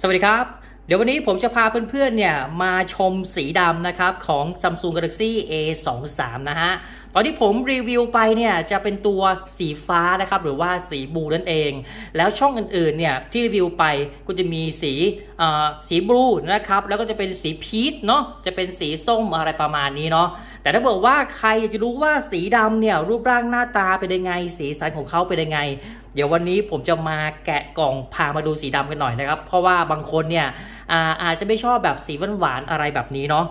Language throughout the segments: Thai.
สวัสดีครับ เดี๋ยววันนี้ผมจะพาเพื่อนๆเนี่ยมาชมสีดำนะครับของ Samsung Galaxy A23 นะฮะ ตอนที่ผมรีวิวไปเนี่ยจะเป็นตัวสีฟ้านะครับหรือว่าสีบลูนั่นเอง แล้วช่องอื่นๆเนี่ยที่รีวิวไปก็จะมีสีเอ่อสีบลูนะครับแล้วก็จะเป็นสีพีชเนาะจะเป็นสีส้มอะไรประมาณนี้เนาะแต่ถ้าบอกว่าใครอยากจะรู้ว่าสีดำเนี่ยรูปร่างหน้าตาเป็นยังไง สีสันของเขาเป็นยังไง เดี๋ยววันนี้ผมจะมาแกะกล่องพามาดูสีดำกันหน่อยนะครับ เพราะว่าบางคนเนี่ยอาอาจจะไม่ชอบแบบสีหวานๆอะไรแบบนี้เนาะ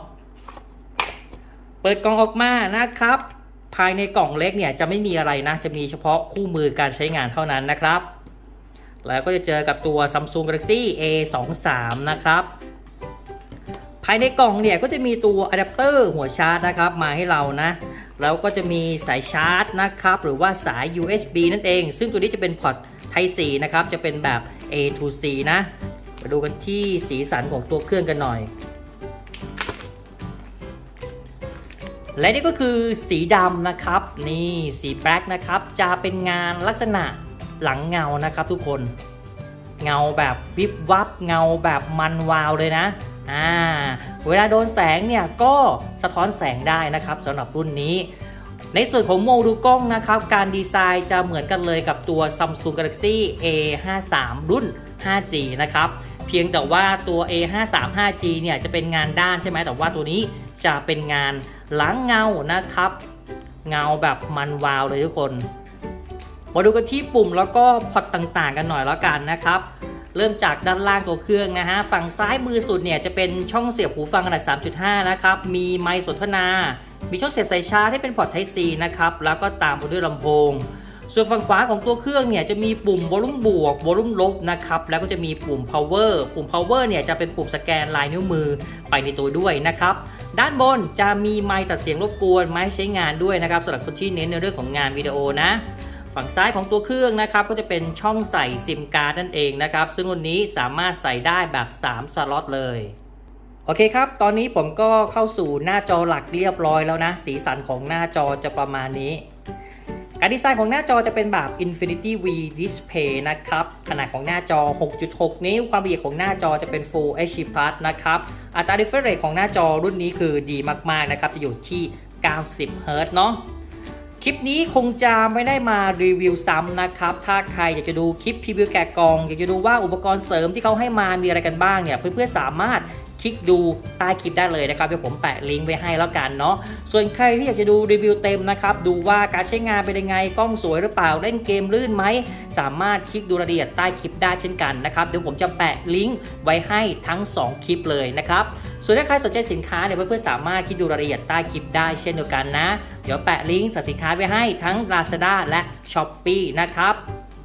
เปิดกล่องออกมานะครับ ภายในกล่องเล็กเนี่ยจะไม่มีอะไรนะ จะมีเฉพาะคู่มือการใช้งานเท่านั้นนะครับ แล้วก็จะเจอกับตัว Samsung Galaxy A23 นะครับภายในกล่องเนี่ยก็จะมีตัวอะแดปเตอร์หัวชาร์จนะครับ มาให้เรานะ แล้วก็จะมีสายชาร์จนะครับ หรือว่าสาย USB นั่นเอง ซึ่งตัวนี้จะเป็นพอร์ต Type C นะครับ จะเป็นแบบ A to C นะ มาดูกันที่สีสันของตัวเครื่องกันหน่อย และนี่ก็คือสีดำนะครับ นี่สีแบล็กนะครับ จะเป็นงานลักษณะหลังเงานะครับทุกคน เงาแบบวิบวับ เงาแบบมันวาวเลยนะ อ่าเวลาโดนแสงเนี่ยก็สะท้อนแสงได้นะครับสำหรับรุ่นนี้ ในส่วนของโมดูกล้องนะครับ การดีไซน์จะเหมือนกันเลยกับตัว Samsung Galaxy A53 รุ่น 5G นะครับ เพียงแต่ว่าตัว A53 5G เนี่ยจะเป็นงานด้านใช่ไหมแต่ว่าตัวนี้จะเป็นงานหลังเงานะครับ เงาแบบมันวาวเลยทุกคน มาดูกันที่ปุ่มแล้วก็พอร์ตต่างๆ กันหน่อยแล้วกันนะครับ เริ่มจากด้านล่างตัวเครื่องนะฮะ ฝั่งซ้ายมือสุดเนี่ยจะเป็นช่องเสียบหูฟังขนาด 3.5 นะครับ มีไมค์สนทนา มีช่องเสียบสายชาร์จที่เป็นพอร์ต Type C นะครับ แล้วก็ตามมาด้วยลำโพง ส่วนฝั่งขวาของตัวเครื่องเนี่ยจะมีปุ่มวอลุ่มบวกวอลุ่มลบนะครับ แล้วก็จะมีปุ่ม power ปุ่ม power เนี่ยจะเป็นปุ่มสแกนลายนิ้วมือไปในตัวด้วยนะครับ ด้านบนจะมีไมค์ตัดเสียงรบกวนไม้ใช้งานด้วยนะครับสำหรับคนที่เน้นในเรื่องของงานวิดีโอนะ ฝั่งซ้ายของตัวเครื่องนะครับก็จะเป็นช่องใส่ซิมการ์ดนั่นเองนะครับ ซึ่งรุ่นนี้สามารถใส่ได้แบบ 3 สล็อตเลยโอเคครับ ตอนนี้ผมก็เข้าสู่หน้าจอหลักเรียบร้อยแล้วนะ สีสันของหน้าจอจะประมาณนี้ การดีไซน์ของหน้าจอจะเป็นแบบ Infinity V Display นะครับ ขนาดของหน้าจอ 6.6 นิ้ว ความละเอียดของหน้าจอจะเป็น Full HD Plus นะครับ อัตรา refresh rate ของหน้าจอรุ่นนี้คือดีมากๆนะครับ จะอยู่ที่ 90 Hz เนาะ คลิปนี้คงจะไม่ได้มารีวิวซ้ำนะครับ ถ้าใครอยากจะดูคลิปพรีวิวแกะกล่อง อยากจะดูว่าอุปกรณ์เสริมที่เขาให้มามีอะไรกันบ้างเนี่ย เพื่อนๆสามารถคลิกดูใต้คลิปได้เลยนะครับเดี๋ยวผมแปะลิงก์ไว้ให้แล้วกันเนาะส่วนใครที่อยากจะดูรีวิวเต็มนะครับ ดูว่าการใช้งานเป็นยังไงกล้องสวยหรือเปล่าเล่นเกมลื่นไหม สามารถคลิกดูรายละเอียดใต้คลิปได้เช่นกันนะครับเดี๋ยวผมจะแปะลิงก์ไว้ให้ทั้ง 2 คลิปเลยนะครับส่วนถ้าใครสนใจสินค้าเนี่ยเพื่อนๆสามารถคลิกดูรายละเอียดใต้คลิปได้เช่นเดียวกันนะ เดี๋ยวแปะลิงก์สินค้าไว้ให้ทั้ง Lazada และ Shopee นะครับ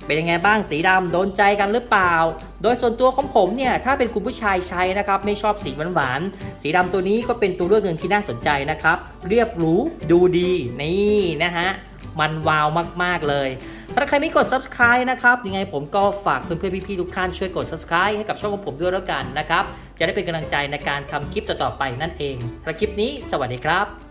เป็นยังไงบ้างสีดำโดนใจกันหรือเปล่า โดยส่วนตัวของผมเนี่ยถ้าเป็นคุณผู้ชายใช้นะครับไม่ชอบสีหวานๆสีดำตัวนี้ก็เป็นตัวเลือกหนึ่งที่น่าสนใจนะครับ เรียบหรูดูดีนี่นะฮะมันวาวมากๆเลยถ้าใครไม่กด subscribe นะครับยังไงผมก็ฝากเพื่อนๆพี่ๆทุกท่านช่วยกด subscribe ให้กับช่องของผมด้วยแล้วกันนะครับจะได้เป็นกำลังใจในการทำคลิปต่อๆไปนั่นเองสำหรับคลิปนี้ สวัสดีครับ